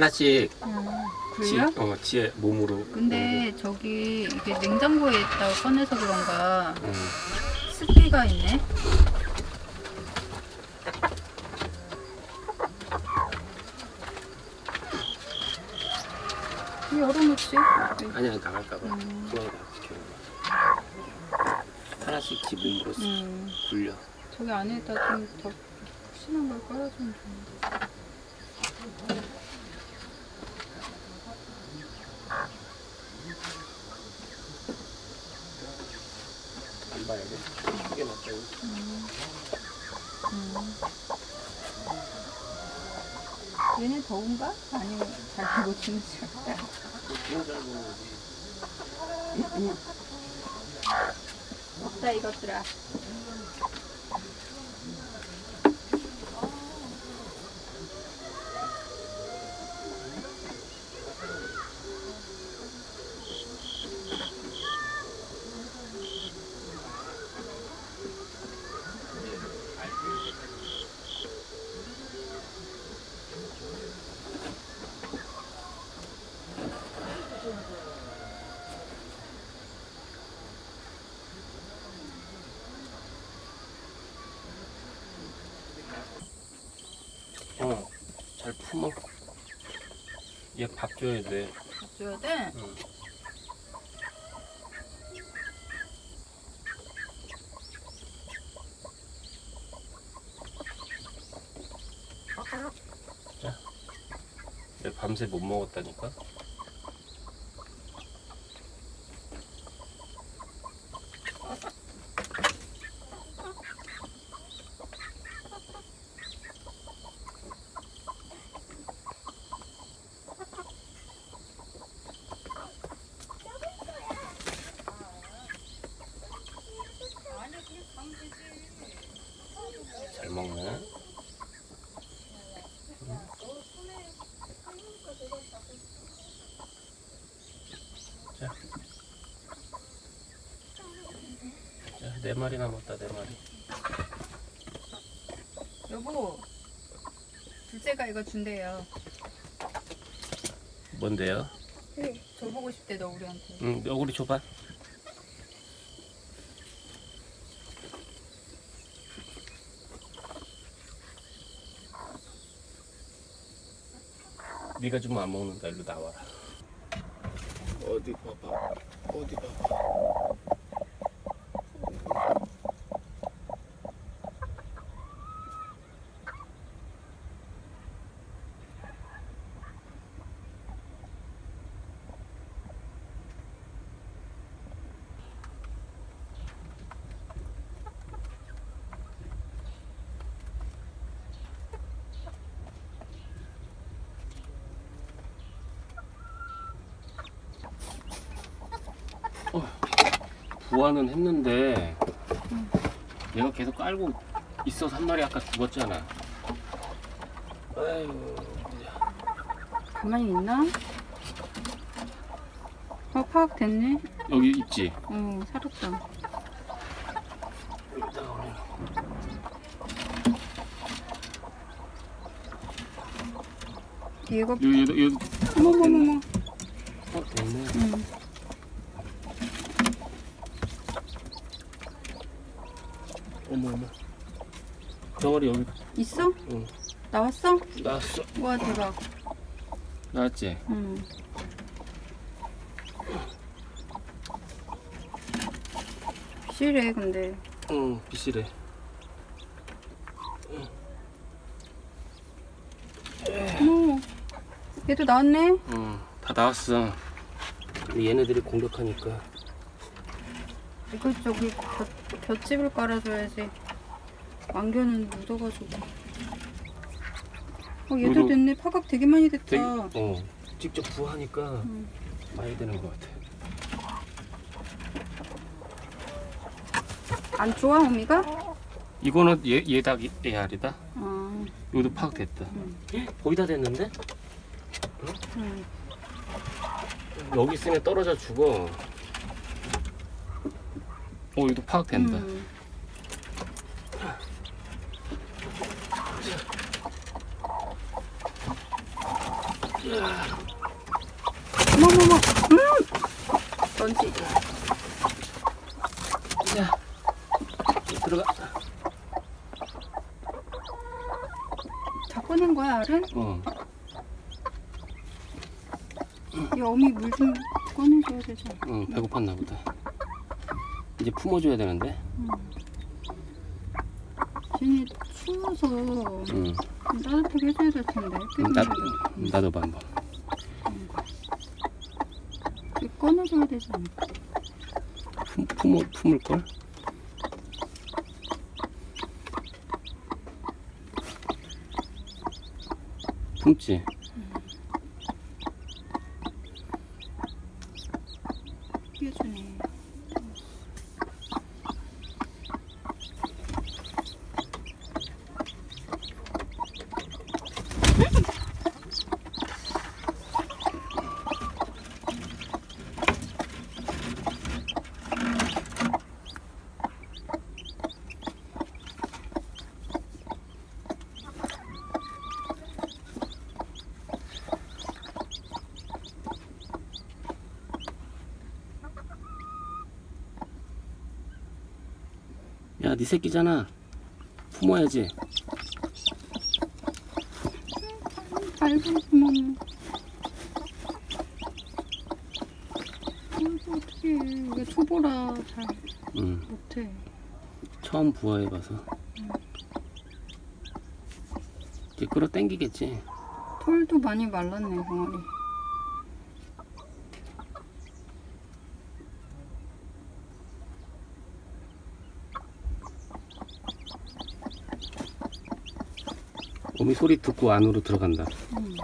하나씩 응. 지, 굴려? 어, 지의 몸으로. 근데 저기 이게 냉장고에 있다가 꺼내서 그런가 음, 습기가 있네. 왜 열어놓지? 아니야 나갈까봐. 음. 하나씩 지 몸으로 쓱 음, 굴려. 저기 안에다 좀더 푹신한 걸 깔아주면 좋은데. 안 봐야 돼. 크게 놨다. 음. 더운가? 아니면 잘잘 보는 거지. 없다 이것들아. 어, 잘 품어. 얘 밥 줘야 돼. 줘야 돼? 응. 자, 얘 밤새 못 먹었다니까. 잘 먹네. 자. 자, 네 마리 남았다, 네 마리. 여보, 둘째가 이거 준대요. 뭔데요? 줘보고 싶대 너 우리한테. 응, 너구리 줘봐. 네가 주면 안 먹는다. 일로 나와라. 어디 봐봐. 어디 봐봐. 부화는 했는데 얘가 계속 깔고 있어서 한 마리 아까 죽었잖아. 아이고. 가만히 있나? 어 파악됐네. 여기 있지. 어 살았다. 얘가 여기 여기. 어머머머머. 어 됐네. 응. 어머 어머. 덩어리 여기. 있어? 응. 나왔어? 나왔어. 와 대박. 나왔지. 응. 실해 근데. 응. 비실해. 어머. 얘도 나왔네. 응. 다 나왔어. 근데 얘네들이 공격하니까. 이거 저기 볏, 볏집을 깔아줘야지. 왕겨는 묻어가지고. 어 얘도 요도- 됐네. 파각 되게 많이 됐다. 되게 어. 직접 부화하니까 응. 많이 되는 것 같아. 안 좋아 어미가? 이거는 얘 얘다 얘 알이다. 아, 이것도 파악됐다. 음. 거의 다 됐는데? 음. 여기 있으면 떨어져 죽어. 어, 이것도 파악된다. 음. 어머머머, 음! 던지기. 자, 들어가. 다 꺼낸 거야, 알은? 어, 이 어미 물 좀 꺼내줘야 되잖아. 응, 배고팠나 보다. 이제 품어줘야 되는데. 쟤네 추워서 응. 좀 따뜻하게 해줘야 될 텐데. 나, 나... 나도 봐 한번. 꺼내줘야 되지 않을까? 품, 품어, 품을 걸? 품지? 네 새끼잖아. 품어야지. 밟으면 아이고 어떡해 이게 초보라 잘 응. 못해 처음 부화해봐서. 이제 끌어 당기겠지. 털도 많이 말랐네 병아리 어미 소리 듣고 안으로 들어간다. 음.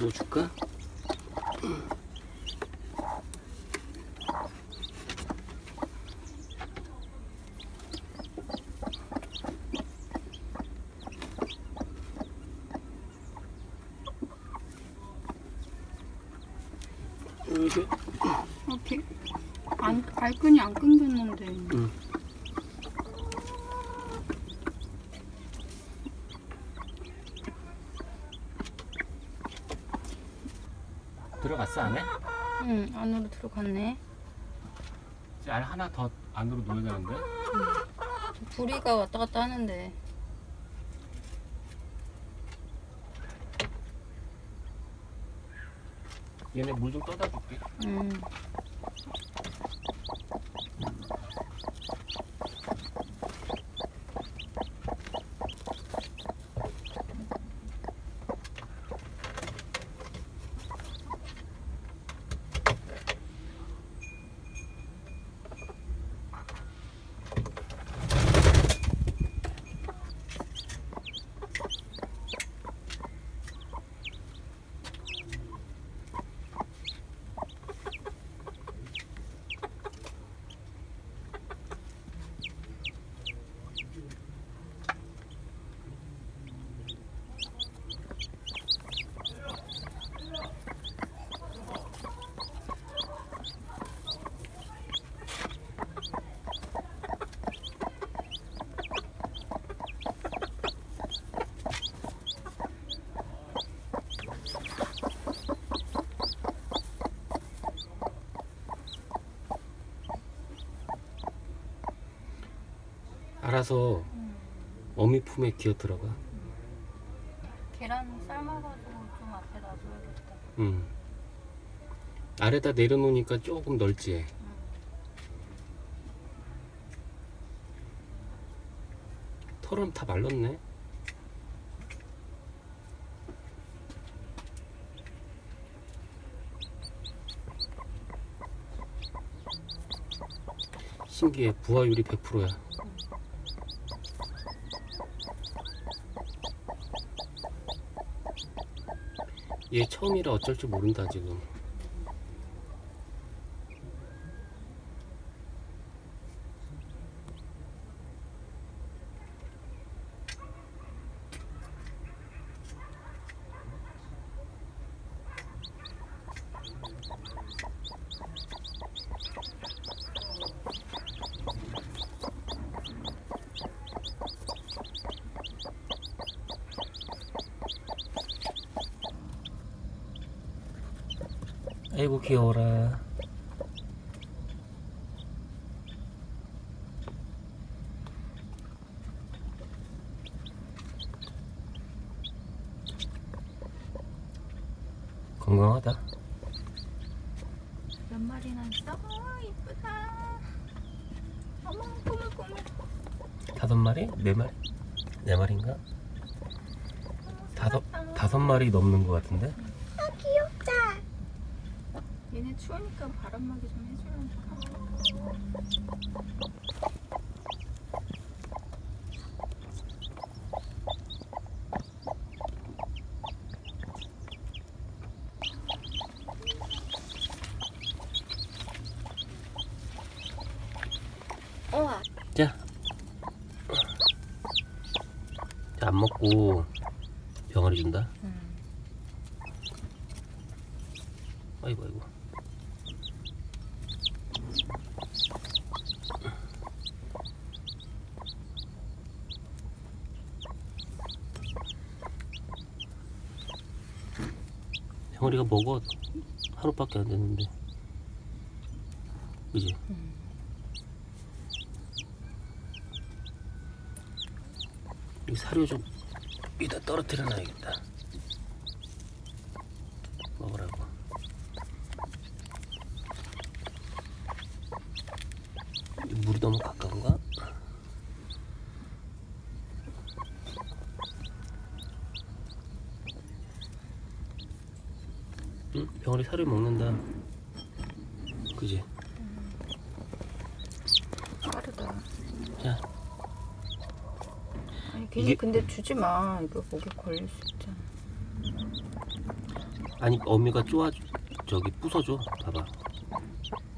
뭐 줄까? 이게 이렇게 안, 발끈이 안 끊겼는데 응. 들어갔어 안에? 응 안으로 들어갔네 이제 알 하나 더 안으로 넣어야 되는데. 부리가 왔다 갔다 하는데 얘네 물 좀 떠다 줄게. 음. 알아서 어미 품에 기어 들어가. 계란 삶아가지고 좀 앞에 놔줘야겠다 응. 아래다 내려놓으니까 조금 넓지. 털은 다 말랐네. 신기해. 부화율이 100%야. 얘 처음이라 어쩔 줄 모른다 지금. 아이고 귀여워라. 건강하다. 몇 마리나 있어? 아, 이쁘다. 어머, 꼬물꼬물. 다섯 마리? 네 마리? 네 마리인가? 다섯 다섯 마리 넘는 것 같은데? 얘네 추우니까 바람막이 좀 해주려니까. 우와. 자. 자, 안 먹고 병아리 준다. 음. 아이고 아이고. 병아리가 먹어 하루밖에 안 됐는데. 그지? 이 사료 좀 이따 떨어뜨려 놔야겠다. 먹으라고. 이 물이 너무 가까운가? 응? 병아리 사료 먹는다. 그지? 빠르다. 자, 아니, 괜히 이게- 근데 주지 마. 이거 목에 걸릴 수 있잖아. 아니 어미가 쪼아 저기 부숴줘. 봐봐.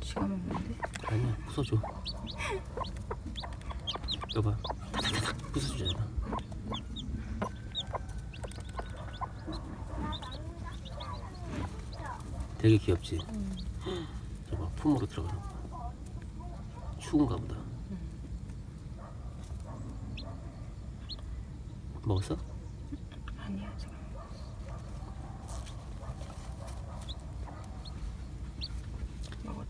지가 먹는데? 아니야, 부숴줘. 여봐. 타타타닥 부숴주잖아. 되게 귀엽지? 저봐, 품으로 들어가는 거. 추운가 보다. 먹었어? 아니야, 지금. 먹었.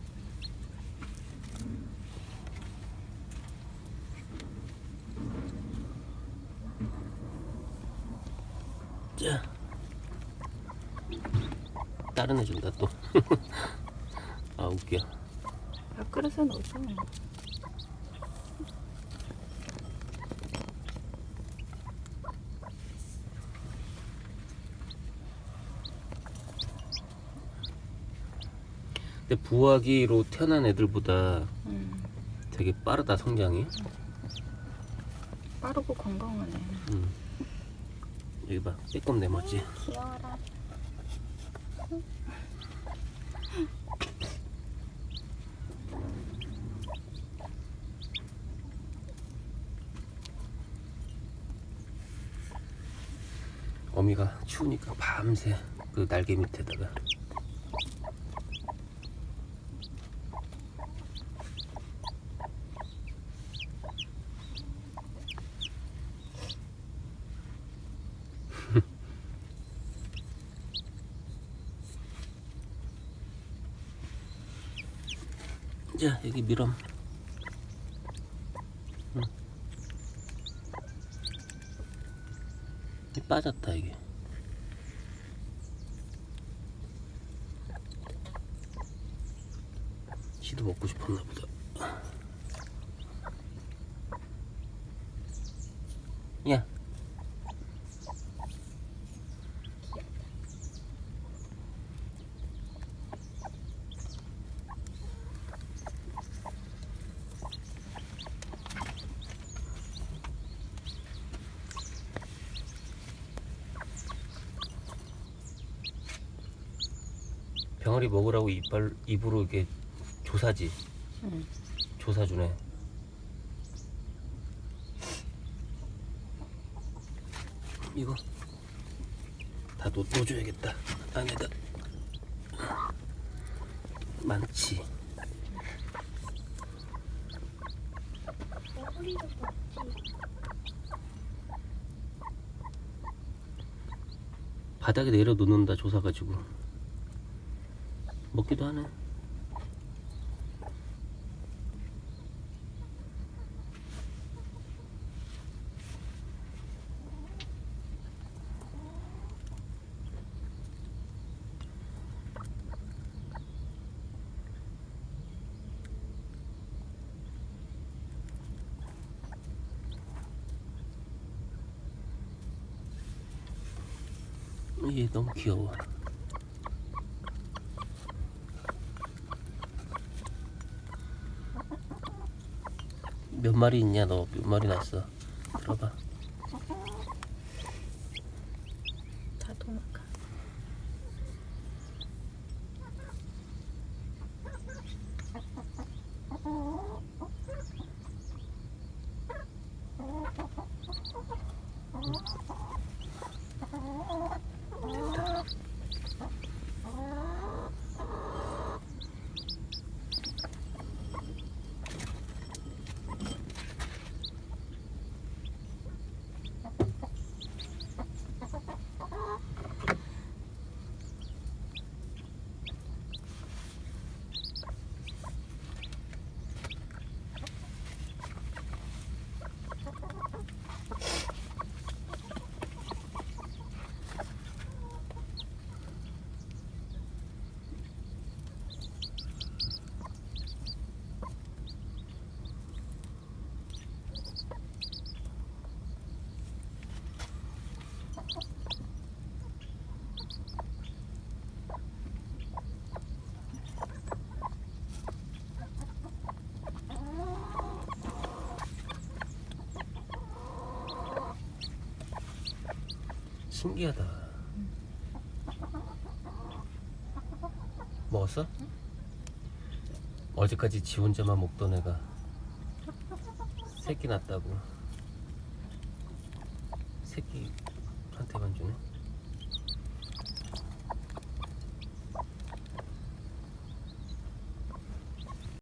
자. 다른 애 준다 또. 아 웃겨. 근데 부화기로 태어난 애들보다 음. 되게 빠르다 성장이. 빠르고 건강하네. 음. 여기 봐, 빼꼼 내멋지. 귀여워라. 어미가 추우니까 밤새 그 날개 밑에다가. 자 여기 미럼 응. 이 빠졌다 이게. 지도 먹고 싶었나 보다. 야 병아리 먹으라고 이빨 입으로 이렇게 조사지. 응. 조사 주네. 이거 다 놓, 놓줘야겠다. 안에다. 많지. 바닥에 내려 놓는다 조사가지고 먹기도 하네. 얘 너무 귀여워. 몇 마리 있냐 너? 몇 마리 났어? 들어봐 신기하다 먹었어? 어제까지 지 혼자만 먹던 애가 새끼 새끼